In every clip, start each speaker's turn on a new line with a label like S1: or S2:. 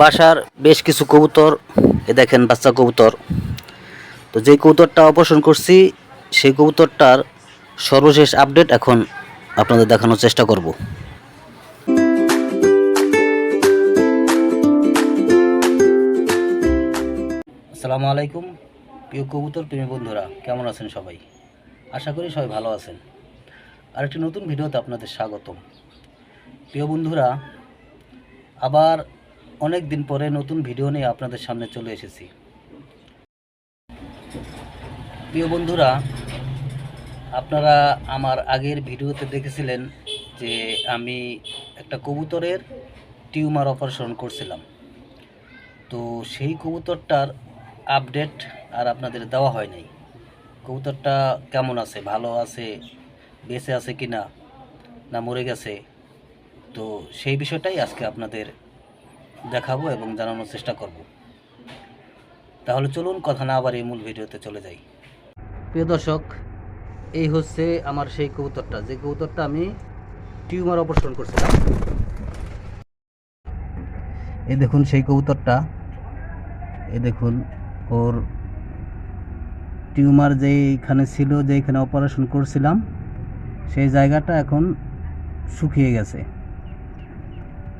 S1: বাসার বেশ কিছু কবুতর, এ দেখেন বাচ্চা কবুতর। তো যে কবুতরটা অপারেশন করছি, সেই কবুতরটার সর্বশেষ আপডেট এখন আপনাদের দেখানোর চেষ্টা করব। আসসালামু আলাইকুম, প্রিয় কবুতর প্রেমী বন্ধুরা, কেমন আছেন সবাই? আশা করি সবাই ভালো আছেন। আর একটি নতুন ভিডিওতে আপনাদের স্বাগতম। প্রিয় বন্ধুরা, আবার অনেক দিন পরে নতুন ভিডিও নিয়ে আপনাদের সামনে চলে এসেছি। প্রিয় বন্ধুরা, আপনারা আমার আগের ভিডিওতে দেখেছিলেন যে আমি একটা কবুতরের টিউমার অপারেশন করছিলাম। তো সেই কবুতরটার আপডেট আর আপনাদের দেওয়া হয় নাই। কবুতরটা কেমন আছে, ভালো আছে, বেঁচে আছে কি না না মরে গেছে, তো সেই বিষয়টাই আজকে আপনাদের দেখাবো এবং জানানোর চেষ্টা করব। তাহলে চলুন, কথা না আবার এই মূল ভিডিওতে চলে যাই। প্রিয় দর্শক, এই হচ্ছে আমার সেই কবুতরটা। যে কবুতরটা আমি টিউমার অপারেশন করছিলাম। এই দেখুন সেই কবুতরটা। এই দেখুন, ওর টিউমার যেইখানে ছিল, যেইখানে অপারেশন করছিলাম, সেই জায়গাটা এখন শুকিয়ে গেছে।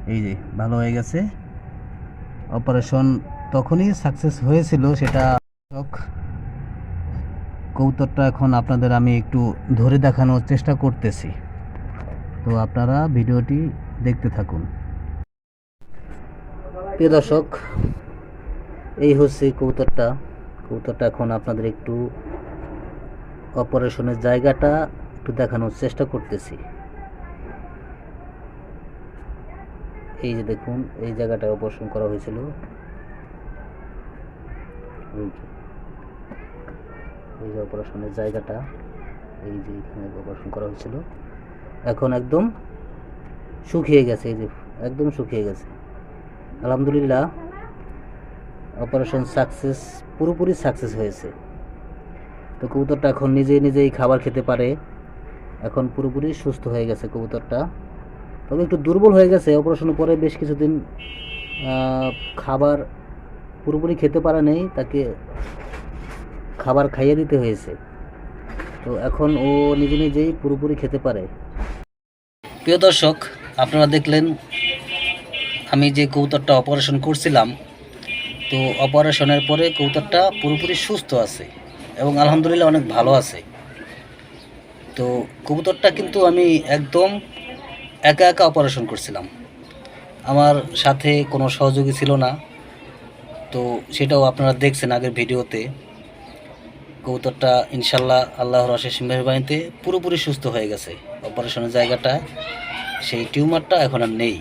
S1: এই যে, ভালো হয়ে গেছে। অপারেশন তখনই সাকসেস হয়েছিল, সেটা কৌতরটা এখন আপনাদের আমি একটু ধরে দেখানোর চেষ্টা করতেছি। তো আপনারা ভিডিওটি দেখতে থাকুন। প্রিয় দর্শক, এই হচ্ছে কৌতরটা কৌতরটা এখন আপনাদের একটু অপারেশনের জায়গাটা একটু দেখানোর চেষ্টা করতেছি। এই যে দেখুন, এই জায়গাটায় অপারেশন করা হয়েছিল। এই যে অপারেশনের জায়গাটা, এই যে এখানে অপারেশন করা হয়েছিল। এখন একদম শুকিয়ে গেছে, এই যে একদম শুকিয়ে গেছে। আলহামদুলিল্লাহ, অপারেশন সাকসেস, পুরোপুরি সাকসেস হয়েছে। তো কবুতরটা এখন নিজেই নিজেই খাবার খেতে পারে। এখন পুরোপুরি সুস্থ হয়ে গেছে কবুতরটা। তবে একটু দুর্বল হয়ে গেছে। অপারেশনের পরে বেশ কিছুদিন খাবার পুরোপুরি খেতে পারা নেই, তাকে খাবার খাইয়ে দিতে হয়েছে। তো এখন ও নিজে নিজেই পুরোপুরি খেতে পারে। প্রিয় দর্শক, আপনারা দেখলেন, আমি যে কবুতরটা অপারেশন করছিলাম, তো অপারেশনের পরে কবুতরটা পুরোপুরি সুস্থ আছে এবং আলহামদুলিল্লাহ অনেক ভালো আছে। তো কবুতরটা কিন্তু আমি একদম একা একা অপারেশন করছিলাম। আমার সাথে কোনো সহযোগী ছিল না। তো সেটাও আপনারা দেখছেন আগের ভিডিওতে। কবুতরটা ইনশাল্লাহ আল্লাহর অশেষ মেহরবানিতে পুরোপুরি সুস্থ হয়ে গেছে। অপারেশনের জায়গাটা, সেই টিউমারটা এখন আর নেই।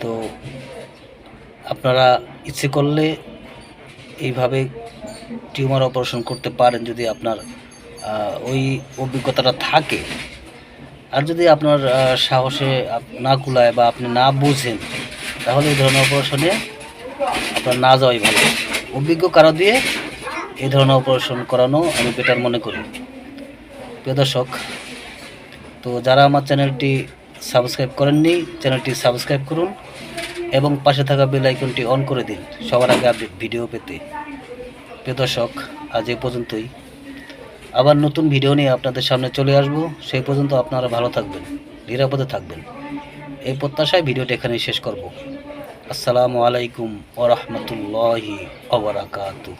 S1: তো আপনারা ইচ্ছে করলে এইভাবে টিউমার অপারেশন করতে পারেন যদি আপনার ওই অভিজ্ঞতাটা থাকে। আর যদি আপনার সাহসে না কুলায় বা আপনি না বুঝেন, তাহলে এই ধরনের অপারেশনে আপনার না যাওয়াই ভালো। অভিজ্ঞ কারও দিয়ে এই ধরনের অপারেশন করানো আমি বেটার মনে করি। প্রিয় দর্শক, তো যারা আমার চ্যানেলটি সাবস্ক্রাইব করেননি, চ্যানেলটি সাবস্ক্রাইব করুন এবং পাশে থাকা বেল আইকনটি অন করে দিন সবার আগে আপডেট ভিডিও পেতে। প্রিয় দর্শক, আজ এই পর্যন্তই। আবার নতুন ভিডিও নিয়ে আপনাদের সামনে চলে আসব। সেই পর্যন্ত আপনারা ভালো থাকবেন, নিরাপদে থাকবেন। এই প্রত্যাশায় ভিডিওটি এখানেই শেষ করব। আসসালামু আলাইকুম ওরহমতুল্লাহি ওবরাকাতু